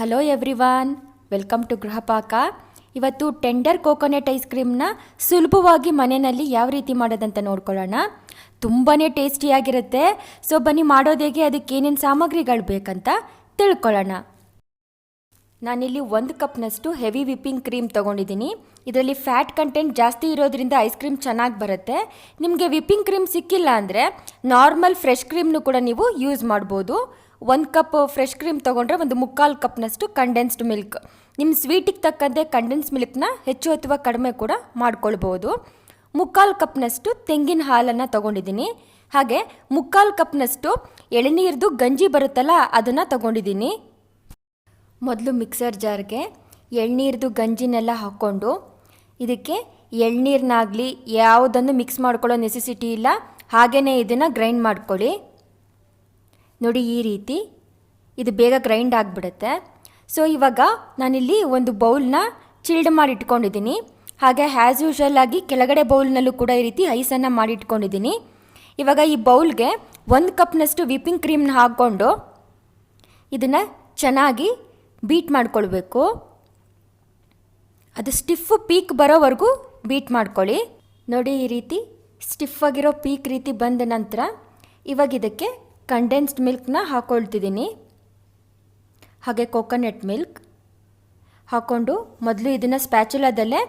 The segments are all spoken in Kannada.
Hello everyone welcome to Grihapaka ಇವತ್ತು ಟೆಂಡರ್ ಕೋಕೋನೆಟ್ ಐಸ್ ಕ್ರೀಮ್ನ ಸುಲಭವಾಗಿ ಮನೆಯಲ್ಲಿ ಯಾವ ರೀತಿ ಮಾಡೋದಂತ ನೋಡ್ಕೊಳ್ಳೋಣ. ತುಂಬಾ ಟೇಸ್ಟಿಯಾಗಿರುತ್ತೆ ಸೊ ಬನ್ನಿ ಮಾಡೋದೇಗೆ ಅದಕ್ಕೆ ಏನೇನು ಸಾಮಗ್ರಿಗಳು ಬೇಕಂತ ತಿಳ್ಕೊಳ್ಳೋಣ. ನಾನಿಲ್ಲಿ ಒಂದು ಕಪ್ನಷ್ಟು ಹೆವಿ ವಿಪ್ಪಿಂಗ್ ಕ್ರೀಮ್ ತೊಗೊಂಡಿದ್ದೀನಿ. ಇದರಲ್ಲಿ ಫ್ಯಾಟ್ ಕಂಟೆಂಟ್ ಜಾಸ್ತಿ ಇರೋದ್ರಿಂದ ಐಸ್ ಕ್ರೀಮ್ ಚೆನ್ನಾಗಿ ಬರುತ್ತೆ. ನಿಮಗೆ ವಿಪ್ಪಿಂಗ್ ಕ್ರೀಮ್ ಸಿಕ್ಕಿಲ್ಲ ಅಂದರೆ ನಾರ್ಮಲ್ ಫ್ರೆಶ್ ಕ್ರೀಮ್ನು ಕೂಡ ನೀವು ಯೂಸ್ ಮಾಡ್ಬೋದು. ಒಂದು ಕಪ್ ಫ್ರೆಶ್ ಕ್ರೀಮ್ ತೊಗೊಂಡ್ರೆ ಒಂದು ಮುಕ್ಕಾಲು ಕಪ್ನಷ್ಟು ಕಂಡೆನ್ಸ್ಡ್ ಮಿಲ್ಕ್ ನಿಮ್ಮ ಸ್ವೀಟಿಗೆ ತಕ್ಕಂತೆ ಕಂಡೆನ್ಸ್ ಮಿಲ್ಕ್ನ ಹೆಚ್ಚು ಅಥವಾ ಕಡಿಮೆ ಕೂಡ ಮಾಡ್ಕೊಳ್ಬೋದು. ಮುಕ್ಕಾಲು ಕಪ್ನಷ್ಟು ತೆಂಗಿನ ಹಾಲನ್ನು ತೊಗೊಂಡಿದ್ದೀನಿ. ಹಾಗೆ ಮುಕ್ಕಾಲು ಕಪ್ನಷ್ಟು ಎಳನೀರ್ದು ಗಂಜಿ ಬರುತ್ತಲ್ಲ ಅದನ್ನು ತೊಗೊಂಡಿದ್ದೀನಿ. ಮೊದಲು ಮಿಕ್ಸರ್ ಜಾರ್ಗೆ ಎಳ್ನೀರ್ದು ಗಂಜಿನೆಲ್ಲ ಹಾಕ್ಕೊಂಡು ಇದಕ್ಕೆ ಎಳ್ನೀರನ್ನಾಗಲಿ ಯಾವುದನ್ನು ಮಿಕ್ಸ್ ಮಾಡ್ಕೊಳ್ಳೋ ನೆಸೆಸಿಟಿ ಇಲ್ಲ ಹಾಗೆಯೇ ಇದನ್ನು ಗ್ರೈಂಡ್ ಮಾಡ್ಕೊಳ್ಳಿ. ನೋಡಿ ಈ ರೀತಿ ಇದು ಬೇಗ ಗ್ರೈಂಡ್ ಆಗಿಬಿಡುತ್ತೆ. ಸೊ ಇವಾಗ ನಾನಿಲ್ಲಿ ಒಂದು ಬೌಲ್ನ ಚಿಲ್ಡ್ ಮಾಡಿ ಇಟ್ಕೊಂಡಿದ್ದೀನಿ ಹಾಗೆ ಆ್ಯಸ್ ಯೂಶಲ್ ಆಗಿ ಕೆಳಗಡೆ ಬೌಲ್ನಲ್ಲೂ ಕೂಡ ಈ ರೀತಿ ಐಸನ್ನು ಮಾಡಿ ಇಟ್ಕೊಂಡಿದ್ದೀನಿ ಇವಾಗ ಈ ಬೌಲ್ಗೆ ಒಂದು ಕಪ್ನಷ್ಟು ವಿಪಿಂಗ್ ಕ್ರೀಮ್ನ ಹಾಕ್ಕೊಂಡು ಇದನ್ನು ಚೆನ್ನಾಗಿ ಬೀಟ್ ಮಾಡ್ಕೊಳ್ಬೇಕು. ಅದು ಸ್ಟಿಫ್ ಪೀಕ್ ಬರೋವರೆಗೂ ಬೀಟ್ ಮಾಡ್ಕೊಳ್ಳಿ. ನೋಡಿ ಈ ರೀತಿ ಸ್ಟಿಫ್ ಆಗಿರೋ ಪೀಕ್ ರೀತಿ ಬಂದ ನಂತರ ಇವಾಗ ಇದಕ್ಕೆ ಕಂಡೆನ್ಸ್ಡ್ ಮಿಲ್ಕ್ನ ಹಾಕ್ಕೊಳ್ತಿದ್ದೀನಿ ಹಾಗೆ ಕೋಕೋನಟ್ ಮಿಲ್ಕ್ ಹಾಕ್ಕೊಂಡು ಮೊದಲು ಇದನ್ನು ಸ್ಪ್ಯಾಚುಲಾದಲ್ಲೇ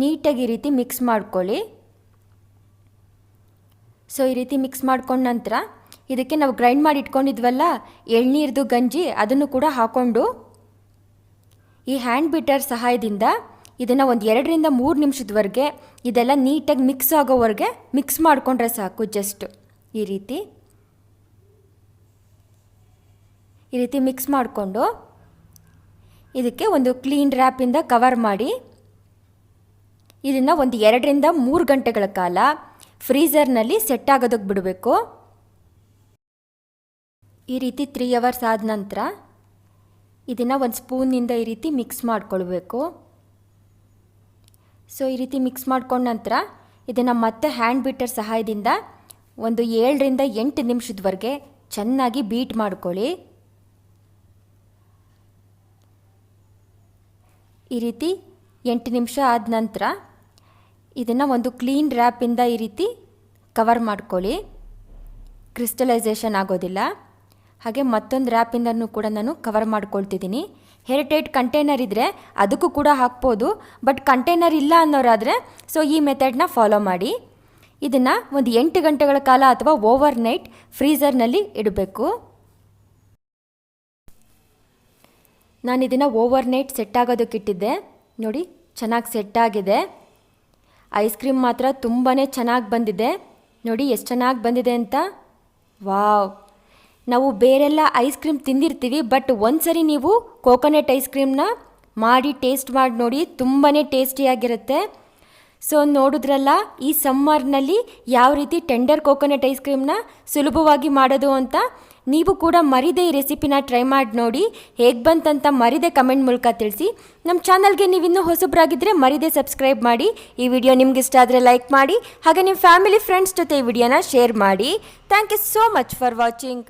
ನೀಟಾಗಿ ಈ ರೀತಿ ಮಿಕ್ಸ್ ಮಾಡ್ಕೊಳ್ಳಿ. ಸೊ ಈ ರೀತಿ ಮಿಕ್ಸ್ ಮಾಡ್ಕೊಂಡ ನಂತರ ಇದಕ್ಕೆ ನಾವು ಗ್ರೈಂಡ್ ಮಾಡಿ ಇಟ್ಕೊಂಡಿದ್ವಲ್ಲ, ಎಳ್ನೀರ್ದು ಗಂಜಿ ಅದನ್ನು ಕೂಡ ಹಾಕ್ಕೊಂಡು ಈ ಹ್ಯಾಂಡ್ ಬಿಟರ್ ಸಹಾಯದಿಂದ ಇದನ್ನು ಒಂದು ಎರಡರಿಂದ ಮೂರು ನಿಮಿಷದವರೆಗೆ ಇದೆಲ್ಲ ನೀಟಾಗಿ ಮಿಕ್ಸ್ ಆಗೋವರೆಗೆ ಮಿಕ್ಸ್ ಮಾಡಿಕೊಂಡ್ರೆ ಸಾಕು ಜಸ್ಟ್ ಈ ರೀತಿ. ಈ ರೀತಿ ಮಿಕ್ಸ್ ಮಾಡಿಕೊಂಡು ಇದಕ್ಕೆ ಒಂದು ಕ್ಲೀನ್ ರ್ಯಾಪಿಂದ ಕವರ್ ಮಾಡಿ. ಇದನ್ನು ಒಂದು ಎರಡರಿಂದ ಮೂರು ಗಂಟೆಗಳ ಕಾಲ ಫ್ರೀಝರ್ನಲ್ಲಿ ಸೆಟ್ ಆಗೋದಕ್ಕೆ ಬಿಡಬೇಕು. ಈ ರೀತಿ ತ್ರೀ ಅವರ್ಸ್ ಆದ ನಂತರ ಇದನ್ನು ಒಂದು ಸ್ಪೂನಿಂದ ಈ ರೀತಿ ಮಿಕ್ಸ್ ಮಾಡಿಕೊಳ್ಬೇಕು. ಸೊ ಈ ರೀತಿ ಮಿಕ್ಸ್ ಮಾಡ್ಕೊಂಡ ನಂತರ ಇದನ್ನು ಮತ್ತೆ ಹ್ಯಾಂಡ್ ಬೀಟರ್ ಸಹಾಯದಿಂದ ಒಂದು ಏಳರಿಂದ ಎಂಟು ನಿಮಿಷದವರೆಗೆ ಚೆನ್ನಾಗಿ ಬೀಟ್ ಮಾಡ್ಕೊಳ್ಳಿ. ಈ ರೀತಿ ಎಂಟು ನಿಮಿಷ ಆದ ನಂತರ ಇದನ್ನು ಒಂದು ಕ್ಲೀನ್ ರ್ಯಾಪಿಂದ ಈ ರೀತಿ ಕವರ್ ಮಾಡ್ಕೊಳ್ಳಿ. ಕ್ರಿಸ್ಟಲೈಸೇಷನ್ ಆಗೋದಿಲ್ಲ. ಹಾಗೆ ಮತ್ತೊಂದು ರ್ಯಾಪಿಂದನೂ ಕೂಡ ನಾನು ಕವರ್ ಮಾಡ್ಕೊಳ್ತಿದ್ದೀನಿ. ಹೆರಿಟೇಟ್ ಕಂಟೈನರ್ ಇದ್ದರೆ ಅದಕ್ಕೂ ಕೂಡ ಹಾಕ್ಬೋದು ಬಟ್ ಕಂಟೈನರ್ ಇಲ್ಲ ಅನ್ನೋರಾದರೆ ಸೊ ಈ ಮೆಥಡ್ನ ಫಾಲೋ ಮಾಡಿ. ಇದನ್ನು ಒಂದು ಎಂಟು ಗಂಟೆಗಳ ಕಾಲ ಅಥವಾ ಓವರ್ ನೈಟ್ ಫ್ರೀಝರ್ನಲ್ಲಿ ಇಡಬೇಕು. ನಾನು ಇದನ್ನು ಓವರ್ ನೈಟ್ ಸೆಟ್ ನೋಡಿ, ಚೆನ್ನಾಗಿ ಸೆಟ್ ಆಗಿದೆ. ಐಸ್ ಕ್ರೀಮ್ ಮಾತ್ರ ತುಂಬಾ ಚೆನ್ನಾಗಿ ಬಂದಿದೆ. ನೋಡಿ, ಎಷ್ಟು ಚೆನ್ನಾಗಿ ಬಂದಿದೆ ಅಂತ. ವಾವ್ ನಾವು ಬೇರೆಲ್ಲ ಐಸ್ ಕ್ರೀಮ್ ತಿಂದಿರ್ತೀವಿ ಬಟ್ ಒಂದ್ಸರಿ ನೀವು ಕೋಕೋನಟ್ ಐಸ್ ಕ್ರೀಮ್ನ ಮಾಡಿ ಟೇಸ್ಟ್ ಮಾಡಿ ನೋಡಿ ತುಂಬಾ ಟೇಸ್ಟಿಯಾಗಿರುತ್ತೆ ಸೊ ನೋಡಿದ್ರಲ್ಲ, ಈ ಸಮ್ಮರ್ನಲ್ಲಿ ಯಾವ ರೀತಿ ಟೆಂಡರ್ ಕೋಕೋನಟ್ ಐಸ್ ಕ್ರೀಮ್ನ ಸುಲಭವಾಗಿ ಮಾಡೋದು ಅಂತ ನೀವು ಕೂಡ ಮರಿದೆ ಈ ರೆಸಿಪಿನ ಟ್ರೈ ಮಾಡಿ ನೋಡಿ. ಹೇಗೆ ಬಂತಂತ ಮರಿದೆ ಕಮೆಂಟ್ ಮೂಲಕ ತಿಳಿಸಿ. ನಮ್ಮ ಚಾನಲ್ಗೆ ನೀವಿನ್ನೂ ಹೊಸಬ್ರಾಗಿದ್ದರೆ ಮರಿದೆ ಸಬ್ಸ್ಕ್ರೈಬ್ ಮಾಡಿ. ಈ ವಿಡಿಯೋ ನಿಮ್ಗೆ ಇಷ್ಟ ಆದರೆ ಲೈಕ್ ಮಾಡಿ. ಹಾಗೆ ನಿಮ್ಮ ಫ್ಯಾಮಿಲಿ, ಫ್ರೆಂಡ್ಸ್ ಜೊತೆ ಈ ವಿಡಿಯೋನ ಶೇರ್ ಮಾಡಿ. Thank you so much for watching.